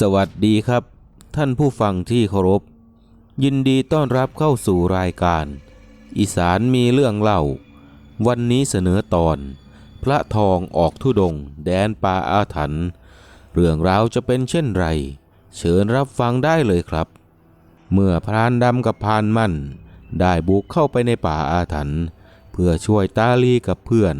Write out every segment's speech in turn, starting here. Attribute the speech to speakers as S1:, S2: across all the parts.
S1: สวัสดีครับ ท่านผู้ฟังที่เคารพ ยินดีต้อนรับเข้าสู่รายการ อีสานมีเรื่องเล่า วันนี้เสนอตอน พระทองออกทุดง แดนป่าอาถรรพ์เรื่องราวจะเป็นเช่นไร เชิญรับฟังได้เลยครับ เมื่อพรานดำกับพรานมั่น ได้บุกเข้าไปในป่าอาถรรพ์เพื่อช่วยตาลีกับเพื่อน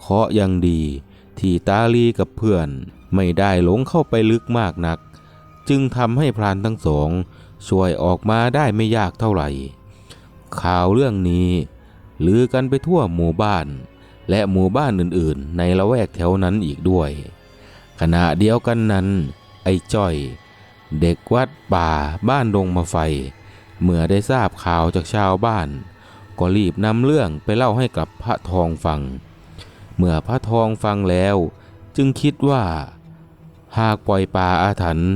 S1: เคาะยังดี ที่ตาลีกับเพื่อนไม่ได้หลงเข้าไปลึกมากนัก จึงทำให้พรานทั้งสองช่วยออกมาได้ไม่ยากเท่าไหร่ ข่าวเรื่องนี้ลือกันไปทั่วหมู่บ้าน และหมู่บ้านอื่นๆ ในละแวกแถวนั้นอีกด้วย ขณะเดียวกันนั้น ไอ้จ้อย เด็กวัดป่าบ้านดงมาไฟ เมื่อได้ทราบข่าวจากชาวบ้าน ก็รีบนำเรื่องไปเล่าให้กับพระทองฟัง เมื่อพระทองฟังแล้ว จึงคิดว่า หากปล่อยป่าอาถรรพ์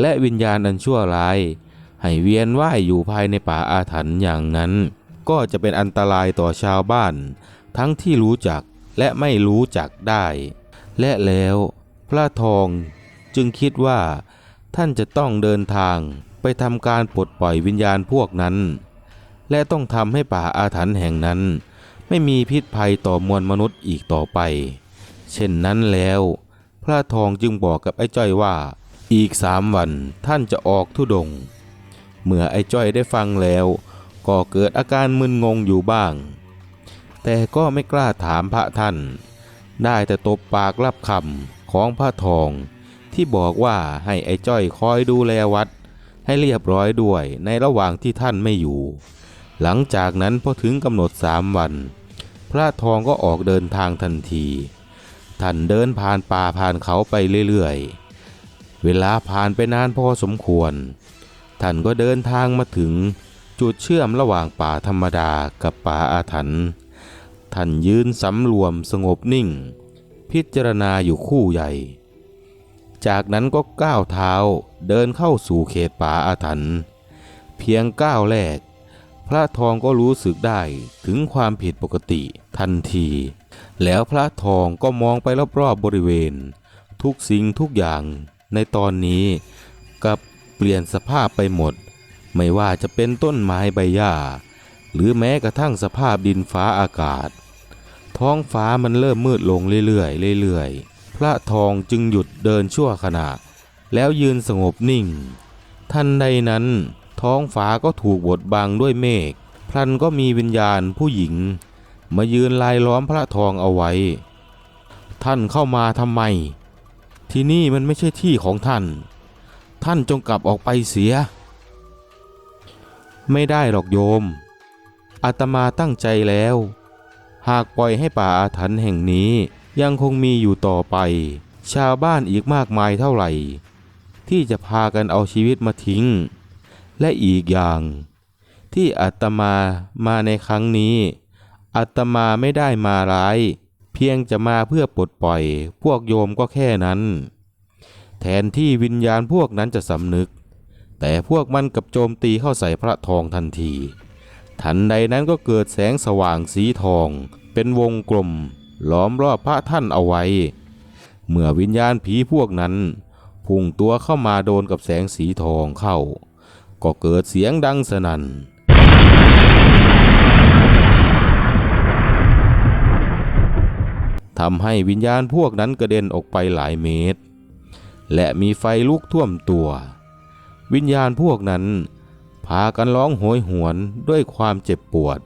S1: และวิญญาณอันชั่วร้าย ให้เวียนว่ายอยู่ภายในป่าอาถรรพ์อย่างนั้น ก็จะเป็นอันตรายต่อชาวบ้าน ทั้งที่รู้จักและไม่รู้จักได้ และแล้วพระทองจึงคิดว่า ท่านจะต้องเดินทางไปทำการปลดปล่อยวิญญาณพวกนั้น และต้องทำให้ป่าอาถรรพ์แห่งนั้น ไม่มีพิษภัยต่อมวลมนุษย์อีกต่อไป เช่นนั้นแล้ว พระทองจึงบอกกับไอ้จ้อยว่า อีกสามวันท่านจะออกทุดง เมื่อไอ้จ้อยได้ฟังแล้ว ก็เกิดอาการมึนงงอยู่บ้าง แต่ก็ไม่กล้าถามพระท่าน ได้แต่ตบปากรับคำของพระทอง ที่บอกว่าให้ไอ้จ้อยคอยดูแลวัด ให้เรียบร้อยด้วยในระหว่างที่ท่านไม่อยู่ หลังจากนั้นพอถึงกำหนดสามวัน พระทองก็ออกเดินทางทันทีท่านเดินผ่านป่าผ่านเขาไปเรื่อยๆ เวลาผ่านไปนานพอสมควร ท่านก็เดินทางมาถึงจุดเชื่อมระหว่างป่าธรรมดากับป่าอาถรรพ์ ท่านยืนสำรวมสงบนิ่ง พิจารณาอยู่คู่ใหญ่ จากนั้นก็ก้าวเท้าเดินเข้าสู่เขตป่าอาถรรพ์ เพียงก้าวแรก พระทองก็รู้สึกได้ถึงความผิดปกติทันที แล้วพระทองก็มองไปรอบๆบริเวณ ทุกสิ่งทุกอย่างในตอนนี้กลับเปลี่ยนสภาพไปหมด ไม่ว่าจะเป็นต้นไม้ใบหญ้า หรือแม้กระทั่งสภาพดินฟ้าอากาศ ท้องฟ้ามันเริ่มมืดลงเรื่อยๆเรื่อยๆ พระทองจึงหยุดเดินชั่วขณะ แล้วยืนสงบนิ่ง ทันใดนั้น ท้องฟ้าก็ถูกบดบังด้วยเมฆพลันก็มีวิญญาณผู้หญิง มายืนลายล้อมพระทองเอาไว้ ท่านเข้ามาทำไม ที่นี่มันไม่ใช่ที่ของท่าน ท่านจงกลับออกไปเสีย ไม่ได้หรอกโยม อาตมาตั้งใจแล้ว หากปล่อยให้ป่าอาถรรพ์แห่งนี้ยังคงมีอยู่ต่อไป ชาวบ้านอีกมากมายเท่าไหร่ ที่จะพากันเอาชีวิตมาทิ้ง และอีกอย่าง ที่อาตมามาในครั้งนี้อาตมาไม่ได้มาร้าย เพียงจะมาเพื่อปลดปล่อย พวกโยมก็แค่นั้น แทนที่วิญญาณพวกนั้นจะสำนึก แต่พวกมันกับโจมตีเข้าใส่พระทองทันที ทันใดนั้นก็เกิดแสงสว่างสีทอง เป็นวงกลม ล้อมรอบพระท่านเอาไว้ เมื่อวิญญาณผีพวกนั้นพุ่งตัวเข้ามาโดนกับแสงสีทองเข้า ก็เกิดเสียงดังสนั่น ทำให้วิญญาณพวกนั้นกระเด็นออกไปหลายเมตร และมีไฟลุกท่วมตัว วิญญาณพวกนั้น พากันร้องโหยหวนด้วยความเจ็บปวด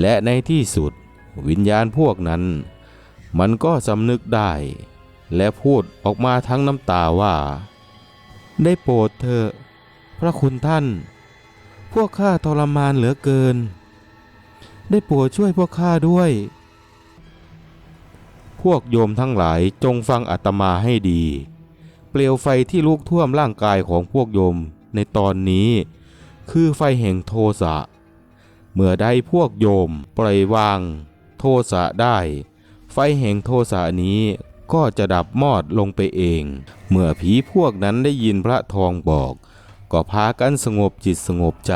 S1: และในที่สุดวิญญาณพวกนั้น มันก็สำนึกได้ และพูดออกมาทั้งน้ำตาว่า ได้โปรดเถอะ พระคุณท่าน พวกข้าทรมานเหลือเกิน ได้โปรดช่วยพวกข้าด้วย พวกโยมทั้งหลายจงฟังอาตมาให้ดี เปลวไฟที่ลุกท่วมร่างกายของพวกโยมในตอนนี้ คือไฟแห่งโทสะ เมื่อใดพวกโยมปล่อยวาง โทสะได้ ไฟแห่งโทสะนี้ก็จะดับมอดลงไปเอง เมื่อผีพวกนั้นได้ยินพระทองบอก ก็พากันสงบจิตสงบใจ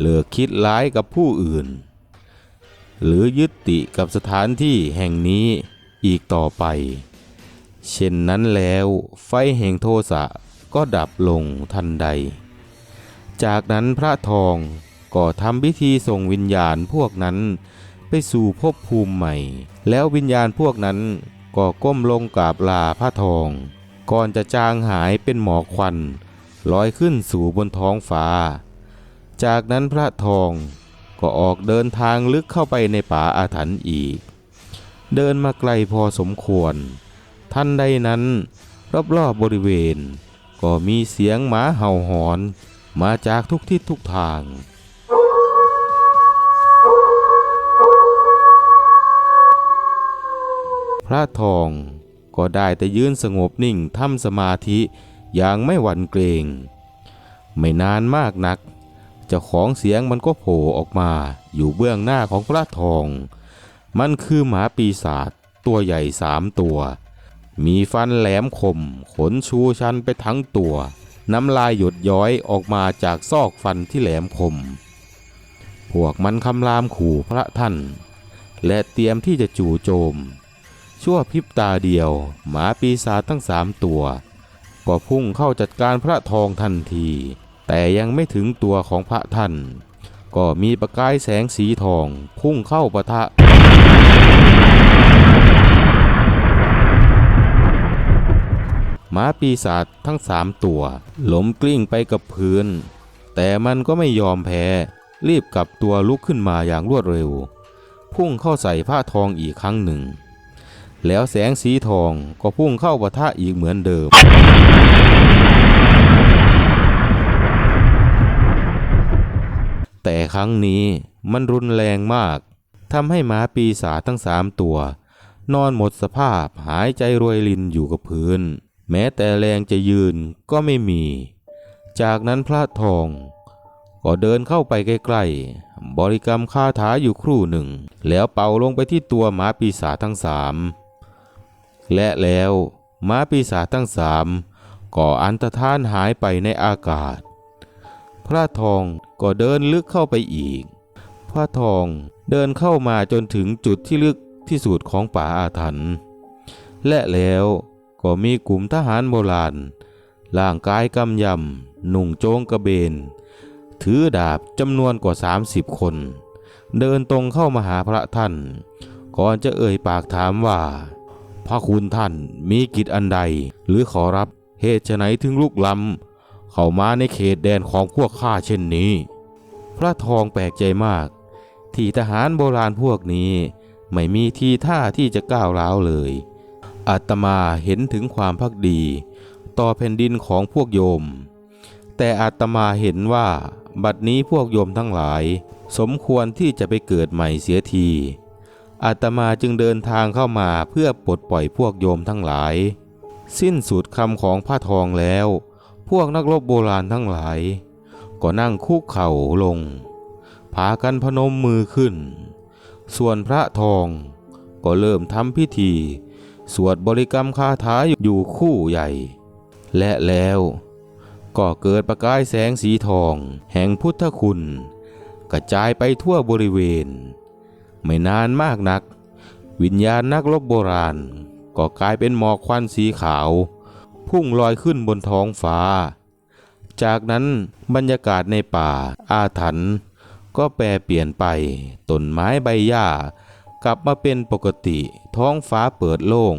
S1: เลิกคิดร้ายกับผู้อื่น หรือยึดติกับสถานที่แห่งนี้อีกต่อไป เช่นนั้นแล้วไฟแห่งโทสะก็ดับลงทันใด จากนั้นพระทองก็ทำพิธีส่งวิญญาณพวกนั้นไปสู่ภพภูมิใหม่ แล้ววิญญาณพวกนั้นก็ก้มลงกราบลาพระทอง ก่อนจะจางหายเป็นหมอกควัน ลอยขึ้นสู่บนท้องฟ้า จากนั้นพระทองก็ออกเดินทางลึกเข้าไปในป่าอาถรรพ์อีก เดินมาไกลพอสมควร ทันใดนั้นรอบๆบริเวณ ก็มีเสียงหมาเห่าหอนมาจากทุกทิศทุกทางพระทองก็ได้แต่ยืนสงบนิ่งทำสมาธิ อย่างไม่หวั่นเกรง ไม่นานมากนักเจ้าของเสียงมันก็โผล่ออกมาอยู่เบื้องหน้าของพระทอง มันคือหมาปีศาจตัวใหญ่สามตัว มีฟันแหลมคม ขนชูชันไปทั้งตัว น้ำลายหยดย้อยออกมาจากซอกฟันที่แหลมคม พวกมันคำรามขู่พระท่าน และเตรียมที่จะจู่โจม ชั่วพริบตาเดียว หมาปีศาจทั้งสามตัว ก็พุ่งเข้าจัดการพระทองทันที แต่ยังไม่ถึงตัวของพระท่าน ก็มีประกายแสงสีทอง พุ่งเข้าปะทะหมาปีศาจทั้งสามตัวล้มกลิ้งไปกับพื้น แต่มันก็ไม่ยอมแพ้ รีบกลับตัวลุกขึ้นมาอย่างรวดเร็ว พุ่งเข้าใส่ผ้าทองอีกครั้งหนึ่ง แล้วแสงสีทองก็พุ่งเข้าปะทะอีกเหมือนเดิม แต่ครั้งนี้มันรุนแรงมากทำให้หมาปีศาจทั้งสามตัว นอนหมดสภาพหายใจรวยลินอยู่กับพื้น แม้แต่แรงจะยืนก็ไม่มี จากนั้นพระทอง ก็เดินเข้าไปใกล้ๆบริกรรมคาถาอยู่ครู่หนึ่ง แล้วเป่าลงไปที่ตัวหมาปีศาจทั้งสาม และแล้วหมาปีศาจทั้งสามก็อันตรธานหายไปในอากาศ พระทองก็เดินลึกเข้าไปอีก พระทองเดินเข้ามาจนถึงจุดที่ลึกที่สุดของป่าอาถรรพ์และแล้วก็มีกลุ่มทหารโบราณร่างกายกำยำหนุ่งโจงกระเบน ถือดาบจำนวนกว่า 30 คน เดินตรงเข้ามาหาพระท่าน ก่อนจะเอ่ยปากถามว่า พระคุณท่านมีกิจอันใด หรือขอรับเหตุไฉนถึงลุกล้ำเข้ามาในเขตแดนของพวกข้าเช่นนี้ พระทองแปลกใจมาก ที่ทหารโบราณพวกนี้ ไม่มีทีท่าที่จะก้าวร้าวเลยอาตมาเห็นถึงความพักดี ต่อแผ่นดินของพวกโยม แต่อาตมาเห็นว่า บัดนี้พวกโยมทั้งหลาย สมควรที่จะไปเกิดใหม่เสียที อาตมาจึงเดินทางเข้ามาเพื่อปลดปล่อยพวกโยมทั้งหลาย สิ้นสุดคำของพระทองแล้ว พวกนักรบโบราณทั้งหลาย ก็นั่งคุกเข่าลง พากันพนมมือขึ้น ส่วนพระทองก็เริ่มทำพิธี สวดบริกรรมคาถาอยู่คู่ใหญ่ และแล้วก็เกิดประกายแสงสีทอง แห่งพุทธคุณ กระจายไปทั่วบริเวณ ไม่นานมากนัก วิญญาณนักรบโบราณ ก็กลายเป็นหมอกควันสีขาว พุ่งลอยขึ้นบนท้องฟ้า จากนั้นบรรยากาศในป่าอาถรรพ์ก็แปรเปลี่ยนไปต้นไม้ใบหญ้ากลับมาเป็นปกติท้องฟ้าเปิดโล่ง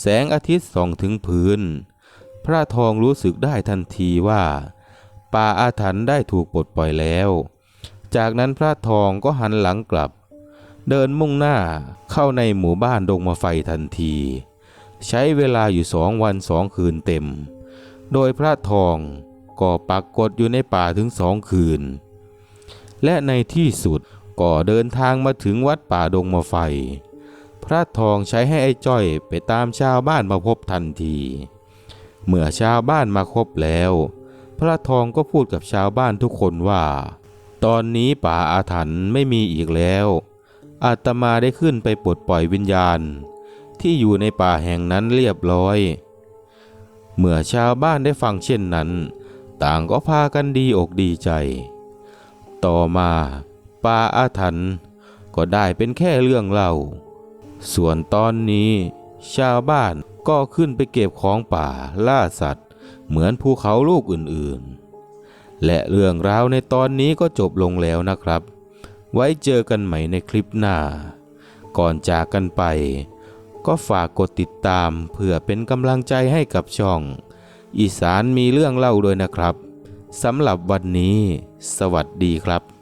S1: แสงอาทิตย์ส่องถึงพื้น พระทองรู้สึกได้ทันทีว่า ป่าอาถรรพ์ได้ถูกปลดปล่อยแล้ว จากนั้นพระทองก็หันหลังกลับ เดินมุ่งหน้าเข้าในหมู่บ้านดงมาไฟทันที ใช้เวลาอยู่สองวันสองคืนเต็ม โดยพระทองก็ปักกดอยู่ในป่าถึงสองคืน และในที่สุดก็เดินทางมาถึงวัดป่าดงมาไฟ พระทองใช้ให้ไอ้จ้อยไปตามชาวบ้านมาพบทันที เมื่อชาวบ้านมาครบแล้ว พระทองก็พูดกับชาวบ้านทุกคนว่า ตอนนี้ป่าอาถรรพ์ไม่มีอีกแล้ว อาตมาได้ขึ้นไปปลดปล่อยวิญญาณ ที่อยู่ในป่าแห่งนั้นเรียบร้อย เมื่อชาวบ้านได้ฟังเช่นนั้น ต่างก็พากันดีอกดีใจ ต่อมาป่าอาถรรพ์ก็ได้เป็นแค่เรื่องเล่า ส่วนตอนนี้ ชาวบ้านก็ขึ้นไปเก็บของป่าล่าสัตว์ เหมือนภูเขาลูกอื่นๆ และเรื่องราวในตอนนี้ก็จบลงแล้วนะครับ ไว้เจอกันใหม่ในคลิปหน้า ก่อนจากกันไป ก็ฝากกดติดตามเพื่อเป็นกำลังใจให้กับช่อง อีสานมีเรื่องเล่าด้วยนะครับสำหรับวันนี้ สวัสดีครับ